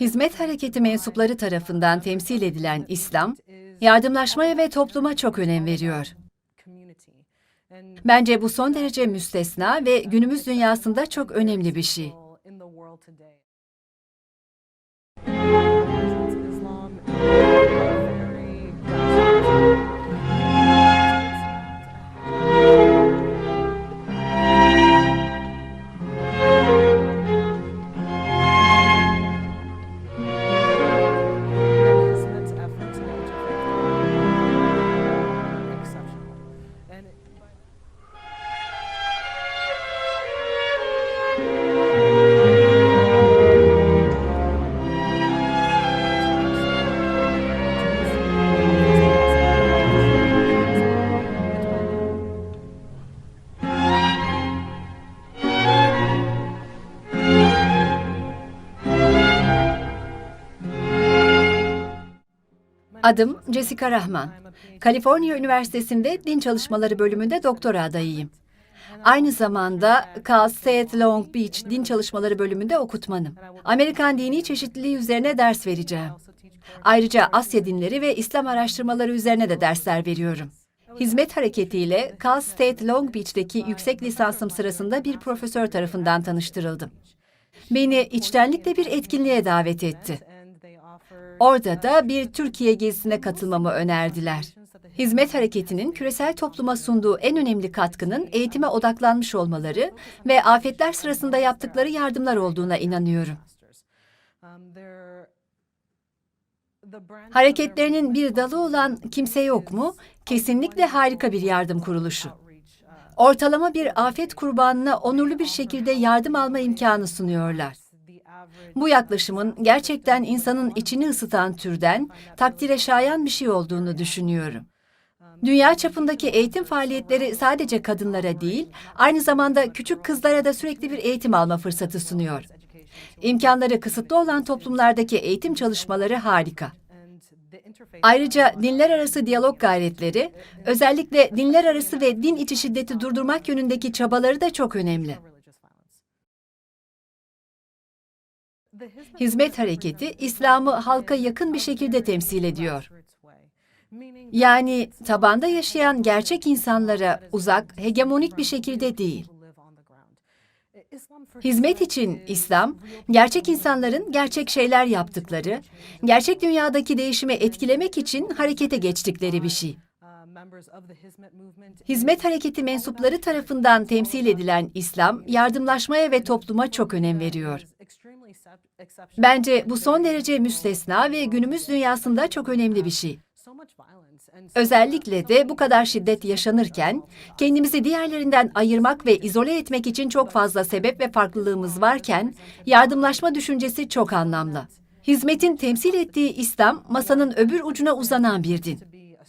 Hizmet hareketi mensupları tarafından temsil edilen İslam, yardımlaşmaya ve topluma çok önem veriyor. Bence bu son derece müstesna ve günümüz dünyasında çok önemli bir şey. Adım Jessica Rahman. Kaliforniya Üniversitesi'nde Din Çalışmaları bölümünde doktora adayıyım. Aynı zamanda Cal State Long Beach Din Çalışmaları bölümünde okutmanım. Amerikan dini çeşitliliği üzerine ders vereceğim. Ayrıca Asya dinleri ve İslam araştırmaları üzerine de dersler veriyorum. Hizmet hareketiyle Cal State Long Beach'teki yüksek lisansım sırasında bir profesör tarafından tanıştırıldım. Beni içtenlikle bir etkinliğe davet etti. Orada da bir Türkiye gezisine katılmamı önerdiler. Hizmet hareketinin küresel topluma sunduğu en önemli katkının eğitime odaklanmış olmaları ve afetler sırasında yaptıkları yardımlar olduğuna inanıyorum. Hareketlerinin bir dalı olan Kimse Yok mu? Kesinlikle harika bir yardım kuruluşu. Ortalama bir afet kurbanına onurlu bir şekilde yardım alma imkanı sunuyorlar. Bu yaklaşımın gerçekten insanın içini ısıtan türden takdire şayan bir şey olduğunu düşünüyorum. Dünya çapındaki eğitim faaliyetleri sadece kadınlara değil, aynı zamanda küçük kızlara da sürekli bir eğitim alma fırsatı sunuyor. İmkanları kısıtlı olan toplumlardaki eğitim çalışmaları harika. Ayrıca dinler arası diyalog gayretleri, özellikle dinler arası ve din içi şiddeti durdurmak yönündeki çabaları da çok önemli. Hizmet hareketi İslam'ı halka yakın bir şekilde temsil ediyor. Yani tabanda yaşayan gerçek insanlara uzak, hegemonik bir şekilde değil. Hizmet için İslam, gerçek insanların gerçek şeyler yaptıkları, gerçek dünyadaki değişimi etkilemek için harekete geçtikleri bir şey. Hizmet hareketi mensupları tarafından temsil edilen İslam, yardımlaşmaya ve topluma çok önem veriyor. Bence bu son derece müstesna ve günümüz dünyasında çok önemli bir şey. Özellikle de bu kadar şiddet yaşanırken, kendimizi diğerlerinden ayırmak ve izole etmek için çok fazla sebep ve farklılığımız varken, yardımlaşma düşüncesi çok anlamlı. Hizmetin temsil ettiği İslam, masanın öbür ucuna uzanan bir din.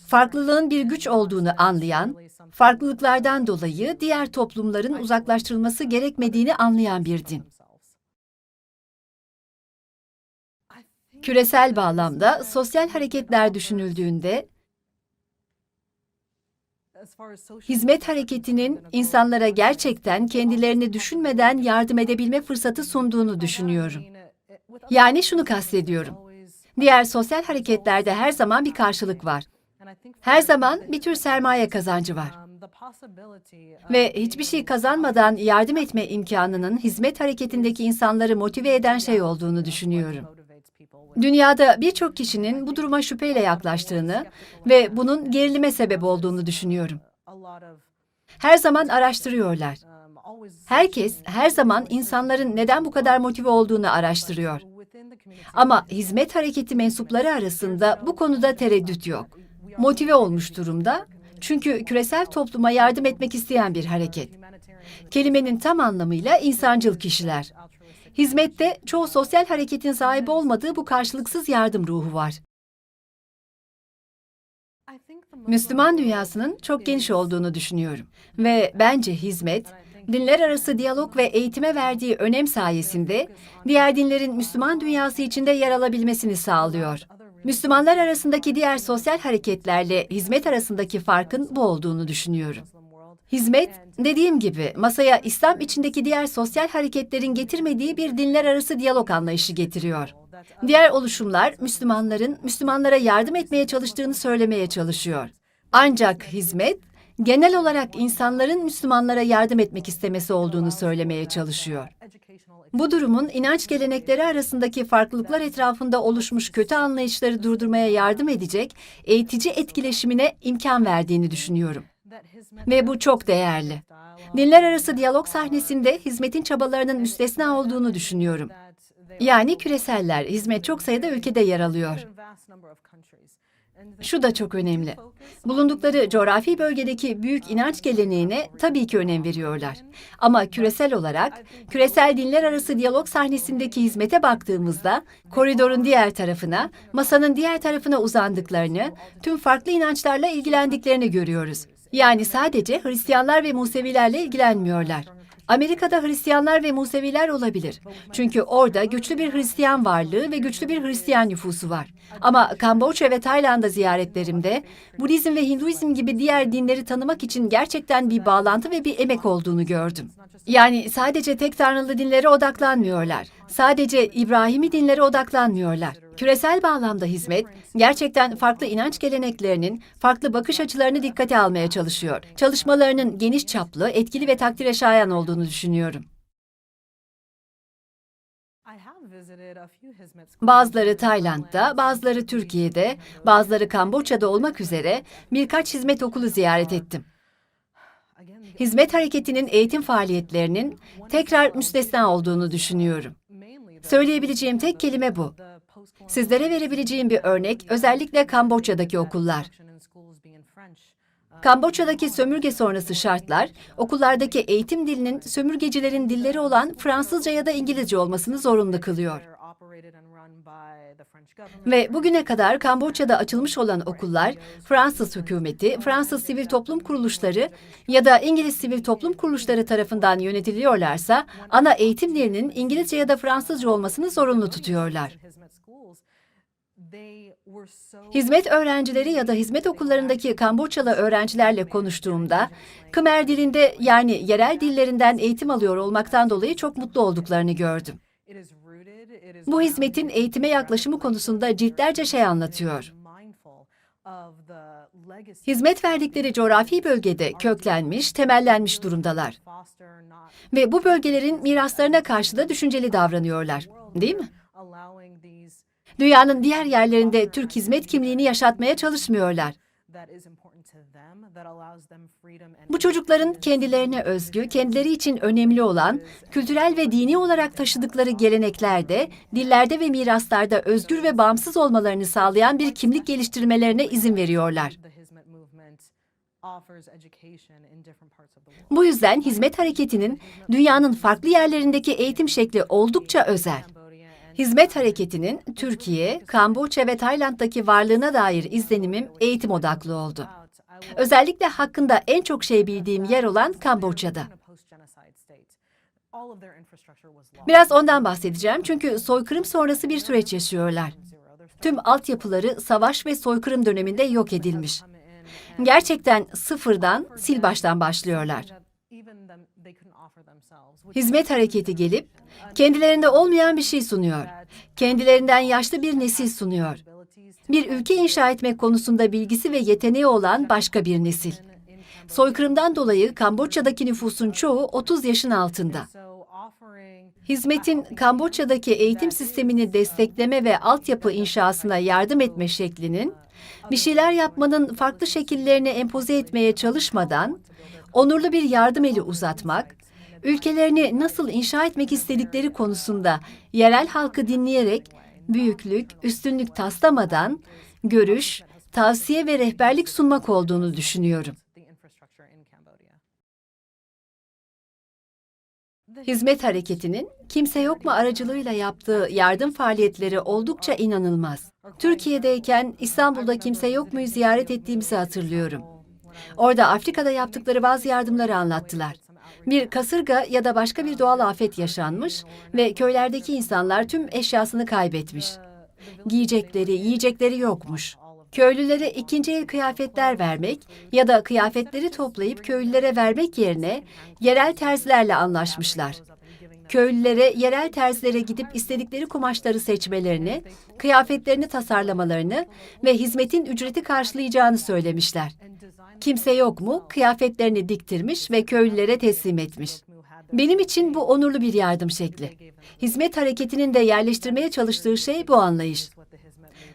Farklılığın bir güç olduğunu anlayan, farklılıklardan dolayı diğer toplumların uzaklaştırılması gerekmediğini anlayan bir din. Küresel bağlamda sosyal hareketler düşünüldüğünde hizmet hareketinin insanlara gerçekten kendilerini düşünmeden yardım edebilme fırsatı sunduğunu düşünüyorum. Yani şunu kastediyorum. Diğer sosyal hareketlerde her zaman bir karşılık var. Her zaman bir tür sermaye kazancı var. Ve hiçbir şey kazanmadan yardım etme imkanının hizmet hareketindeki insanları motive eden şey olduğunu düşünüyorum. Dünyada birçok kişinin bu duruma şüpheyle yaklaştığını ve bunun gerilime sebep olduğunu düşünüyorum. Her zaman araştırıyorlar. Herkes her zaman insanların neden bu kadar motive olduğunu araştırıyor. Ama hizmet hareketi mensupları arasında bu konuda tereddüt yok. Motive olmuş durumda çünkü küresel topluma yardım etmek isteyen bir hareket. Kelimenin tam anlamıyla insancıl kişiler. Hizmette çoğu sosyal hareketin sahibi olmadığı bu karşılıksız yardım ruhu var. Müslüman dünyasının çok geniş olduğunu düşünüyorum ve bence hizmet, dinler arası diyalog ve eğitime verdiği önem sayesinde diğer dinlerin Müslüman dünyası içinde yer alabilmesini sağlıyor. Müslümanlar arasındaki diğer sosyal hareketlerle hizmet arasındaki farkın bu olduğunu düşünüyorum. Hizmet, dediğim gibi masaya İslam içindeki diğer sosyal hareketlerin getirmediği bir dinler arası diyalog anlayışı getiriyor. Diğer oluşumlar Müslümanların Müslümanlara yardım etmeye çalıştığını söylemeye çalışıyor. Ancak hizmet genel olarak insanların Müslümanlara yardım etmek istemesi olduğunu söylemeye çalışıyor. Bu durumun inanç gelenekleri arasındaki farklılıklar etrafında oluşmuş kötü anlayışları durdurmaya yardım edecek eğitici etkileşimine imkan verdiğini düşünüyorum. Ve bu çok değerli. Dinler arası diyalog sahnesinde hizmetin çabalarının müstesna olduğunu düşünüyorum. Yani küreseller, hizmet çok sayıda ülkede yer alıyor. Şu da çok önemli. Bulundukları coğrafi bölgedeki büyük inanç geleneğine tabii ki önem veriyorlar. Ama küresel olarak, küresel dinler arası diyalog sahnesindeki hizmete baktığımızda, koridorun diğer tarafına, masanın diğer tarafına uzandıklarını, tüm farklı inançlarla ilgilendiklerini görüyoruz. Yani sadece Hristiyanlar ve Musevilerle ilgilenmiyorlar. Amerika'da Hristiyanlar ve Museviler olabilir. Çünkü orada güçlü bir Hristiyan varlığı ve güçlü bir Hristiyan nüfusu var. Ama Kamboçya ve Tayland'a ziyaretlerimde Budizm ve Hinduizm gibi diğer dinleri tanımak için gerçekten bir bağlantı ve bir emek olduğunu gördüm. Yani sadece tek tanrılı dinlere odaklanmıyorlar. Sadece İbrahimi dinlere odaklanmıyorlar. Küresel bağlamda hizmet, gerçekten farklı inanç geleneklerinin, farklı bakış açılarını dikkate almaya çalışıyor. Çalışmalarının geniş çaplı, etkili ve takdire şayan olduğunu düşünüyorum. Bazıları Tayland'da, bazıları Türkiye'de, bazıları Kamboçya'da olmak üzere birkaç hizmet okulu ziyaret ettim. Hizmet hareketinin eğitim faaliyetlerinin tekrar müstesna olduğunu düşünüyorum. Söyleyebileceğim tek kelime bu. Sizlere verebileceğim bir örnek özellikle Kamboçya'daki okullar. Kamboçya'daki sömürge sonrası şartlar, okullardaki eğitim dilinin sömürgecilerin dilleri olan Fransızca ya da İngilizce olmasını zorunlu kılıyor. Ve bugüne kadar Kamboçya'da açılmış olan okullar, Fransız hükümeti, Fransız sivil toplum kuruluşları ya da İngiliz sivil toplum kuruluşları tarafından yönetiliyorlarsa, ana eğitim dilinin İngilizce ya da Fransızca olmasını zorunlu tutuyorlar. Hizmet öğrencileri ya da hizmet okullarındaki Kamboçyalı öğrencilerle konuştuğumda, Khmer dilinde yani yerel dillerinden eğitim alıyor olmaktan dolayı çok mutlu olduklarını gördüm. Bu hizmetin eğitime yaklaşımı konusunda ciltlerce şey anlatıyor. Hizmet verdikleri coğrafi bölgede köklenmiş, temellenmiş durumdalar. Ve bu bölgelerin miraslarına karşı da düşünceli davranıyorlar, değil mi? Dünyanın diğer yerlerinde Türk hizmet kimliğini yaşatmaya çalışmıyorlar. Bu çocukların kendilerine özgü, kendileri için önemli olan, kültürel ve dini olarak taşıdıkları geleneklerde, dillerde ve miraslarda özgür ve bağımsız olmalarını sağlayan bir kimlik geliştirmelerine izin veriyorlar. Bu yüzden hizmet hareketinin dünyanın farklı yerlerindeki eğitim şekli oldukça özel. Hizmet hareketinin Türkiye, Kamboçya ve Tayland'daki varlığına dair izlenimim eğitim odaklı oldu. Özellikle hakkında en çok şey bildiğim yer olan Kamboçya'da. Biraz ondan bahsedeceğim çünkü soykırım sonrası bir süreç yaşıyorlar. Tüm altyapıları savaş ve soykırım döneminde yok edilmiş. Gerçekten sıfırdan, sil baştan başlıyorlar. Hizmet hareketi gelip kendilerinde olmayan bir şey sunuyor. Kendilerinden yaşlı bir nesil sunuyor. Bir ülke inşa etmek konusunda bilgisi ve yeteneği olan başka bir nesil. Soykırımdan dolayı Kamboçya'daki nüfusun çoğu 30 yaşın altında. Hizmetin Kamboçya'daki eğitim sistemini destekleme ve altyapı inşasına yardım etme şeklinin, bir şeyler yapmanın farklı şekillerini empoze etmeye çalışmadan, onurlu bir yardım eli uzatmak, ülkelerini nasıl inşa etmek istedikleri konusunda yerel halkı dinleyerek büyüklük, üstünlük taslamadan görüş, tavsiye ve rehberlik sunmak olduğunu düşünüyorum. Hizmet hareketinin kimse yok mu aracılığıyla yaptığı yardım faaliyetleri oldukça inanılmaz. Türkiye'deyken İstanbul'da kimse yok muyu ziyaret ettiğimizi hatırlıyorum. Orada Afrika'da yaptıkları bazı yardımları anlattılar. Bir kasırga ya da başka bir doğal afet yaşanmış ve köylerdeki insanlar tüm eşyasını kaybetmiş. Giyecekleri, yiyecekleri yokmuş. köylülere ikinci el kıyafetler vermek ya da kıyafetleri toplayıp köylülere vermek yerine yerel terzilerle anlaşmışlar. Köylülere yerel terzilere gidip istedikleri kumaşları seçmelerini, kıyafetlerini tasarlamalarını ve hizmetin ücreti karşılayacağını söylemişler. Kimse yok mu kıyafetlerini diktirmiş ve köylülere teslim etmiş. Benim için bu onurlu bir yardım şekli. Hizmet hareketinin de yerleştirmeye çalıştığı şey bu anlayış.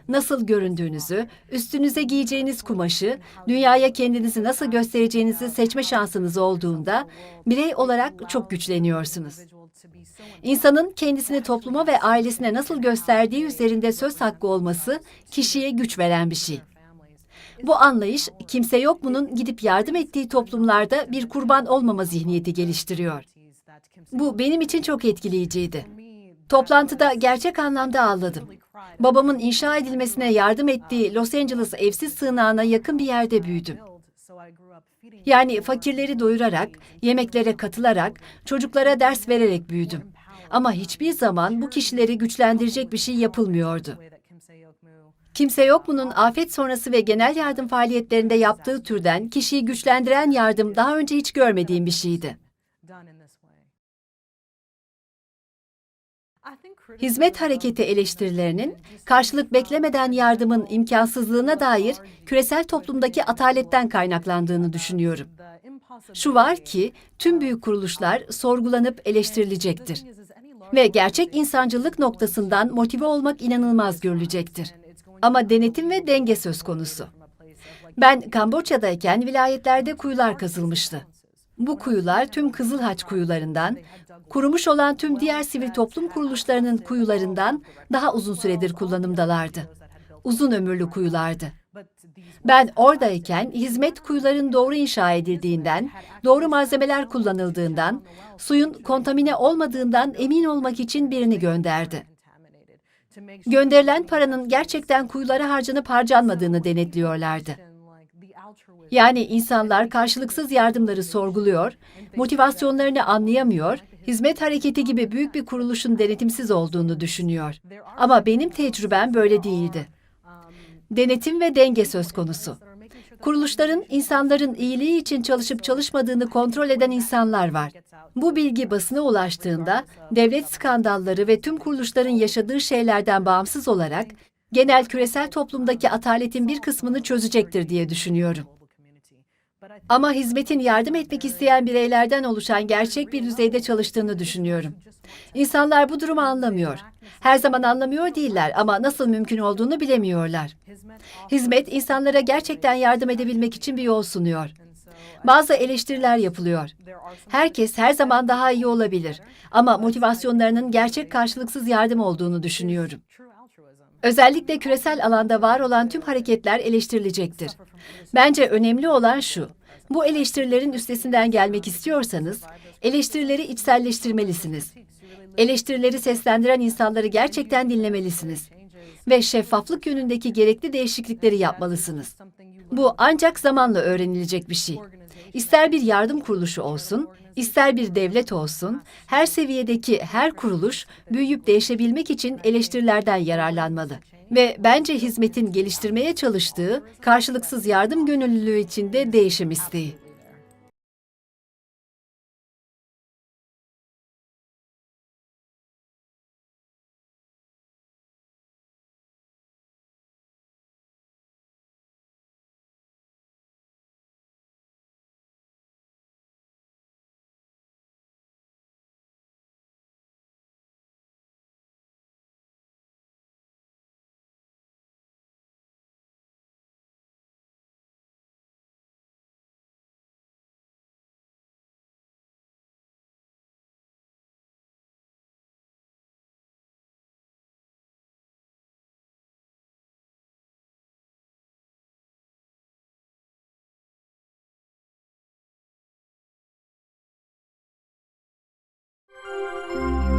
Nasıl göründüğünüzü, üstünüze giyeceğiniz kumaşı, dünyaya kendinizi nasıl göstereceğinizi seçme şansınız olduğunda birey olarak çok güçleniyorsunuz. İnsanın kendisini topluma ve ailesine nasıl gösterdiği üzerinde söz hakkı olması kişiye güç veren bir şey. Bu anlayış kimse yok bunun gidip yardım ettiği toplumlarda bir kurban olmama zihniyeti geliştiriyor. Bu benim için çok etkileyiciydi. Toplantıda gerçek anlamda ağladım. Babamın inşa edilmesine yardım ettiği Los Angeles evsiz sığınağına yakın bir yerde büyüdüm. Yani fakirleri doyurarak, yemeklere katılarak, çocuklara ders vererek büyüdüm. Ama hiçbir zaman bu kişileri güçlendirecek bir şey yapılmıyordu. Kimse yok bunun afet sonrası ve genel yardım faaliyetlerinde yaptığı türden kişiyi güçlendiren yardım daha önce hiç görmediğim bir şeydi. Hizmet hareketi eleştirilerinin karşılık beklemeden yardımın imkansızlığına dair küresel toplumdaki ataletten kaynaklandığını düşünüyorum. Şu var ki tüm büyük kuruluşlar sorgulanıp eleştirilecektir ve gerçek insancılık noktasından motive olmak inanılmaz görülecektir. Ama denetim ve denge söz konusu. Ben Kamboçya'dayken vilayetlerde kuyular kazılmıştı. Bu kuyular tüm Kızıl Haç kuyularından, kurumuş olan tüm diğer sivil toplum kuruluşlarının kuyularından daha uzun süredir kullanımdalardı. Uzun ömürlü kuyulardı. Ben oradayken hizmet kuyuların doğru inşa edildiğinden, doğru malzemeler kullanıldığından, suyun kontamine olmadığından emin olmak için birini gönderdi. Gönderilen paranın gerçekten kuyulara harcanıp harcanmadığını denetliyorlardı. Yani insanlar karşılıksız yardımları sorguluyor, motivasyonlarını anlayamıyor, hizmet hareketi gibi büyük bir kuruluşun denetimsiz olduğunu düşünüyor. Ama benim tecrübem böyle değildi. Denetim ve denge söz konusu. Kuruluşların insanların iyiliği için çalışıp çalışmadığını kontrol eden insanlar var. Bu bilgi basına ulaştığında devlet skandalları ve tüm kuruluşların yaşadığı şeylerden bağımsız olarak genel küresel toplumdaki ataletin bir kısmını çözecektir diye düşünüyorum. Ama hizmetin yardım etmek isteyen bireylerden oluşan gerçek bir düzeyde çalıştığını düşünüyorum. İnsanlar bu durumu anlamıyor. Her zaman anlamıyor değiller ama nasıl mümkün olduğunu bilemiyorlar. Hizmet insanlara gerçekten yardım edebilmek için bir yol sunuyor. Bazı eleştiriler yapılıyor. Herkes her zaman daha iyi olabilir ama motivasyonlarının gerçek karşılıksız yardım olduğunu düşünüyorum. Özellikle küresel alanda var olan tüm hareketler eleştirilecektir. Bence önemli olan şu. Bu eleştirilerin üstesinden gelmek istiyorsanız, eleştirileri içselleştirmelisiniz. Eleştirileri seslendiren insanları gerçekten dinlemelisiniz ve şeffaflık yönündeki gerekli değişiklikleri yapmalısınız. Bu ancak zamanla öğrenilecek bir şey. İster bir yardım kuruluşu olsun, ister bir devlet olsun, her seviyedeki her kuruluş büyüyüp değişebilmek için eleştirilerden yararlanmalı. Ve bence hizmetin geliştirmeye çalıştığı karşılıksız yardım gönüllülüğü içinde değişim isteği. Música